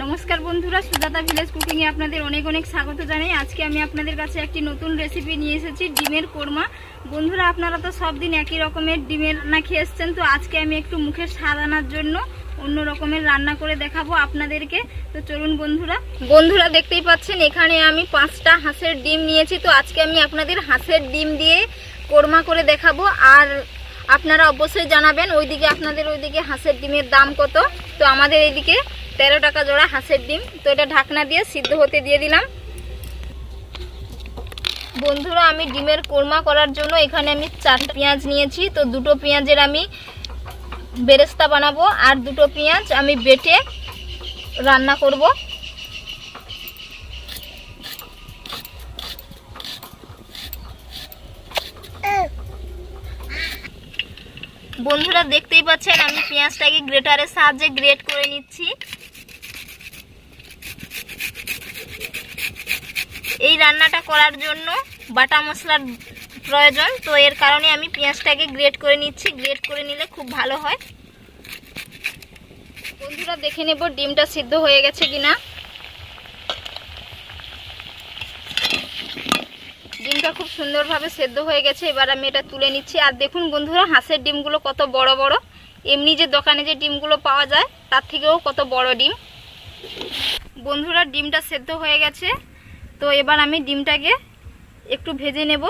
নমস্কার বন্ধুরা, সুজাতা ভিলেজ কুকিংয়ে আপনাদের অনেক অনেক স্বাগত জানাই। আজকে আমি আপনাদের কাছে একটি নতুন রেসিপি নিয়ে এসেছি, ডিমের কোরমা। বন্ধুরা, আপনারা তো সব দিন একই রকমের ডিমের রান্না খেয়ে এসছেন, তো আজকে আমি একটু মুখের স্বাদ আনার জন্য অন্য রকমের রান্না করে দেখাবো আপনাদেরকে। তো চলুন বন্ধুরা। বন্ধুরা, দেখতেই পাচ্ছেন, এখানে আমি পাঁচটা হাঁসের ডিম নিয়েছি, তো আজকে আমি আপনাদের হাঁসের ডিম দিয়ে কোরমা করে দেখাবো। আর আপনারা অবশ্যই জানাবেন, ওইদিকে আপনাদের ওইদিকে হাঁসের ডিমের দাম কত। তো আমাদের এইদিকে তেরো টাকা জোড়া হাঁসের ডিম। তো এটা ঢাকনা দিয়ে সিদ্ধ হতে দিয়ে দিলাম। বন্ধুরা, আমি ডিমের কোরমা করার জন্য এখানে আমি চারটা পেঁয়াজ নিয়েছি। তো দুটো পেঁয়াজের আমি বেরেস্তা বানাবো আর দুটো পেঁয়াজ আমি বেটে রান্না করব। বন্ধুরা, দেখতেই পাচ্ছেন, আমি পেঁয়াজটাকে গ্রেটারের সাহায্যে গ্রেট করে নিচ্ছি। এই রান্নাটা করার জন্য বাটা মশলার প্রয়োজন। তো এর কারণে আমি পেঁয়াজটাকে গ্রেট করে নিচ্ছি। গ্রেট করে নিলে খুব ভালো হয়। বন্ধুরা, দেখে নেব ডিমটা সিদ্ধ হয়ে গেছে কিনা। ডিমটা খুব সুন্দরভাবে সেদ্ধ হয়ে গেছে। এবার আমি এটা তুলে নিচ্ছি। আর দেখুন বন্ধুরা, হাঁসের ডিমগুলো কত বড় বড়। এমনি যে দোকানে যে ডিমগুলো পাওয়া যায়, তার থেকেও কত বড় ডিম। বন্ধুরা, ডিমটা সেদ্ধ হয়ে গেছে। তো এবার আমি ডিমটাকে একটু ভেজে নেব।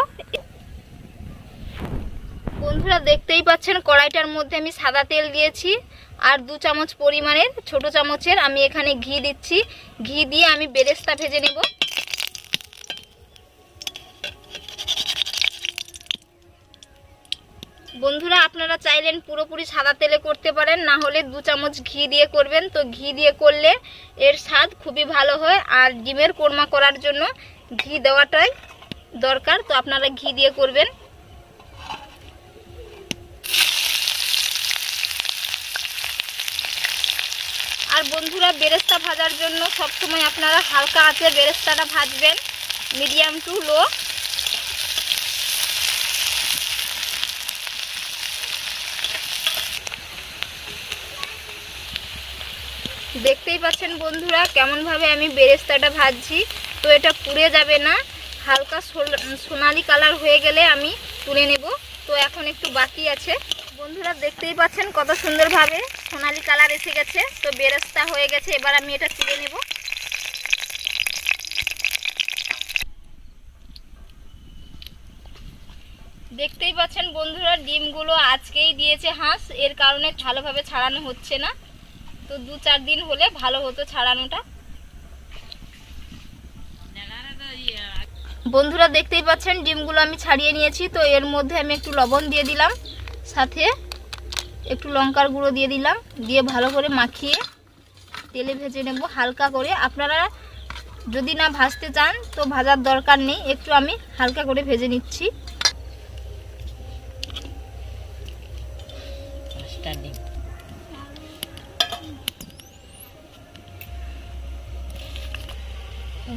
বন্ধুরা, দেখতেই পাচ্ছেন কড়াইটার মধ্যে আমি সাদা তেল দিয়েছি আর দু চামচ পরিমাণের, ছোট চামচের আমি এখানে ঘি দিচ্ছি। ঘি দিয়ে আমি বেরেস্তা ভেজে নেব। বন্ধুরা, আপনারা চাইলেন পুরোপুরি সাদা তেলে করতে পারেন, না হলে দু চামচ ঘি দিয়ে করবেন। তো ঘি দিয়ে করলে এর স্বাদ খুবই ভালো হয়, আর ডিমের কোরমা করার জন্য ঘি দেওয়াটাই দরকার। তো আপনারা ঘি দিয়ে করবেন। আর বন্ধুরা, বেরেস্তা ভাজার জন্য সবসময় আপনারা হালকা আঁচে বেরেস্তাটা ভাজবেন, মিডিয়াম টু লো। দেখতেই পাচ্ছেন বন্ধুরা, কেমনভাবে আমি বেরেস্তাটা ভাজছি। তো এটা পুড়ে যাবে না, হালকা সোনালি কালার হয়ে গেলে আমি তুলে নেব। তো এখন একটু বাকি আছে। বন্ধুরা, দেখতেই পাচ্ছেন কত সুন্দরভাবে সোনালি কালার এসে গেছে। তো বেরেস্তা হয়ে গেছে, এবার আমি এটা তুলে নেব। দেখতেই পাচ্ছেন বন্ধুরা, ডিমগুলো আজকেই দিয়েছে হাঁস, এর কারণে ভালোভাবে ছাড়ানো হচ্ছে না। তো দু চার দিন হলে ভালো হতো ছাড়ানোটা। বন্ধুরা দেখতেই পাচ্ছেন, ডিমগুলো আমি ছাড়িয়ে নিয়েছি, তো এর মধ্যে আমি একটু লবণ দিয়ে দিলাম, সাথে একটু লঙ্কার গুঁড়ো দিয়ে দিলাম, দিয়ে ভালো করে মাখিয়ে তেলে ভেজে নেব হালকা করে। আপনারা যদি না ভাজতে চান, তো ভাজার দরকার নেই, একটু আমি হালকা করে ভেজে নিচ্ছি।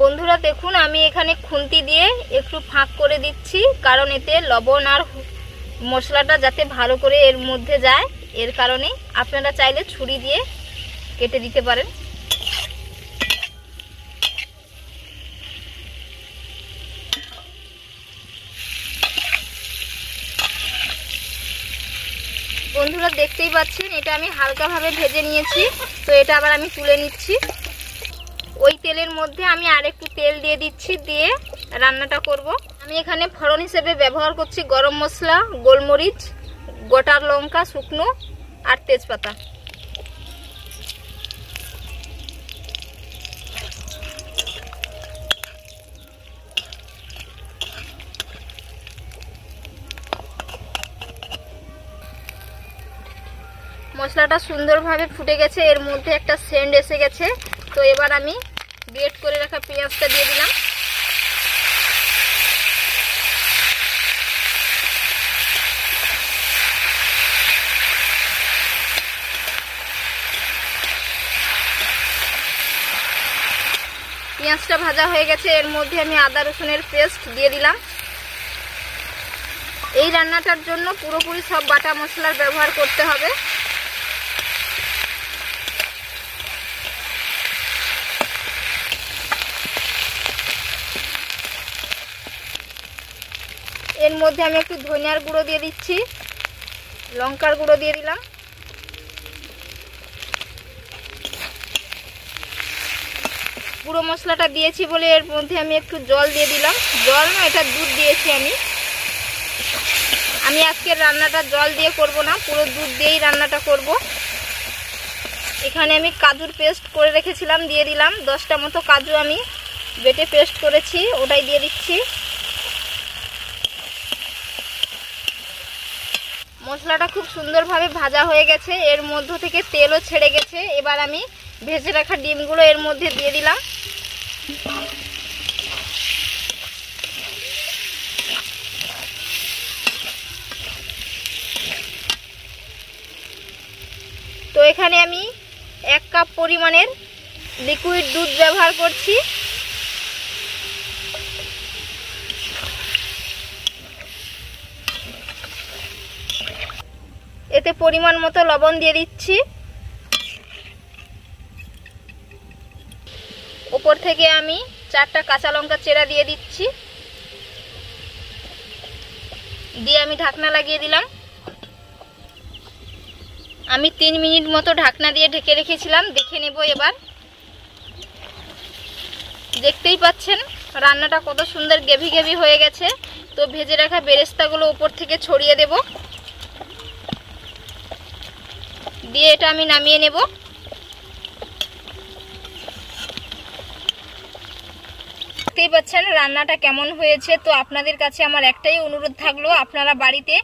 বন্ধুরা, দেখুন, আমি এখানে খুন্তি দিয়ে একটু ফাঁক করে দিচ্ছি, কারণ এতে লবণ আর মশলাটা যাতে ভালো করে এর মধ্যে যায়, এর কারণে আপনারা চাইলে ছুরি দিয়ে কেটে দিতে পারেন। বন্ধুরা, দেখতেই পাচ্ছেন, এটা আমি হালকাভাবে ভেজে নিয়েছি, তো এটা আবার আমি তুলে নিচ্ছি। ওই তেলের মধ্যে আমি আর একটু তেল দিয়ে দিচ্ছি, দিয়ে রান্নাটা করব। আমি এখানে ফড়ন হিসেবে ব্যবহার করছি গরম মশলা, গোলমরিচ গোটার লঙ্কা, শুকনো আর তেজপাতা। মশলাটা সুন্দরভাবে ফুটে গেছে, এর মধ্যে একটা সেন্ড এসে গেছে। তো এবার আমি গ্রেট করে রাখা পেঁয়াজটা দিয়ে দিলাম। পেঁয়াজটা ভাজা হয়ে গেছে, এর মধ্যে আমি আদা রসুনের পেস্ট দিয়ে দিলাম। এই রান্নাটার জন্য পুরোপুরি সব বাটা মশলার ব্যবহার করতে হবে। এর মধ্যে আমি একটু ধনিয়ার গুঁড়ো দিয়ে দিচ্ছি। লঙ্কার গুঁড়ো দিয়ে দিলাম। গুঁড়ো মশলাটা দিয়েছি বলে এর মধ্যে আমি একটু জল দিয়ে দিলাম। জল না, এটা দুধ দিয়েছি আমি। আমি আজকে রান্নাটা জল দিয়ে করব না, পুরো দুধ দিয়েই রান্নাটা করব। এখানে আমি কাজুর পেস্ট করে রেখেছিলাম, দিয়ে দিলাম। দশটা মতো কাজু আমি বেটে পেস্ট করেছি, ওটাই দিয়ে দিচ্ছি। মশলাটা খুব সুন্দরভাবে ভাজা হয়ে গেছে। এর মধ্য থেকে তেলও ছেড়ে গেছে। এবার আমি ভেজে রাখা ডিমগুলো এর মধ্যে দিয়ে দিলাম। তো এখানে আমি এক কাপ পরিমাণের লিকুইড দুধ ব্যবহার করছি। এতে পরিমাণ মতো লবণ দিয়ে দিচ্ছি। ওপর থেকে আমি চারটা কাঁচা লঙ্কা চেরা দিয়ে দিচ্ছি। দিয়ে আমি ঢাকনা লাগিয়ে দিলাম। আমি তিন মিনিট মতো ঢাকনা দিয়ে ঢেকে রেখেছিলাম, দেখে নেব এবার। দেখতেই পাচ্ছেন, রান্নাটা কত সুন্দর গেভি গেভি হয়ে গেছে। তো ভেজে রাখা বেরেস্তাগুলো উপর থেকে ছড়িয়ে দেব। দিয়ে এটা আমি নামিয়ে নেব। দেখতেই পাচ্ছেন, রান্নাটা কেমন হয়েছে? তো আপনাদের কাছে আমার একটাই অনুরোধ থাকল, আপনারা বাড়িতে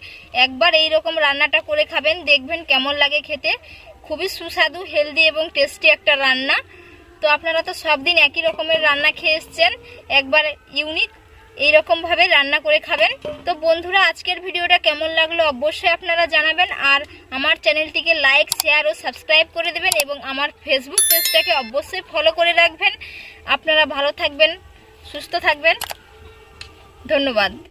একবার এই রকম রান্নাটা করে খাবেন, দেখবেন কেমন লাগে খেতে। খুবই সুস্বাদু হেলদি এবং টেস্টি একটা রান্না। তো আপনারা তো সব দিন একই রকমের রান্না খেয়ে এসছেন, একবার ইউনিক এইরকমভাবে রান্না করে খাবেন। তো বন্ধুরা, আজকের ভিডিওটা কেমন লাগল অবশ্যই আপনারা জানাবেন। আর আমার চ্যানেলটিকে লাইক, শেয়ার ও সাবস্ক্রাইব করে দেবেন এবং আমার ফেসবুক পেজটাকে অবশ্যই ফলো করে রাখবেন। আপনারা ভালো থাকবেন, সুস্থ থাকবেন। ধন্যবাদ।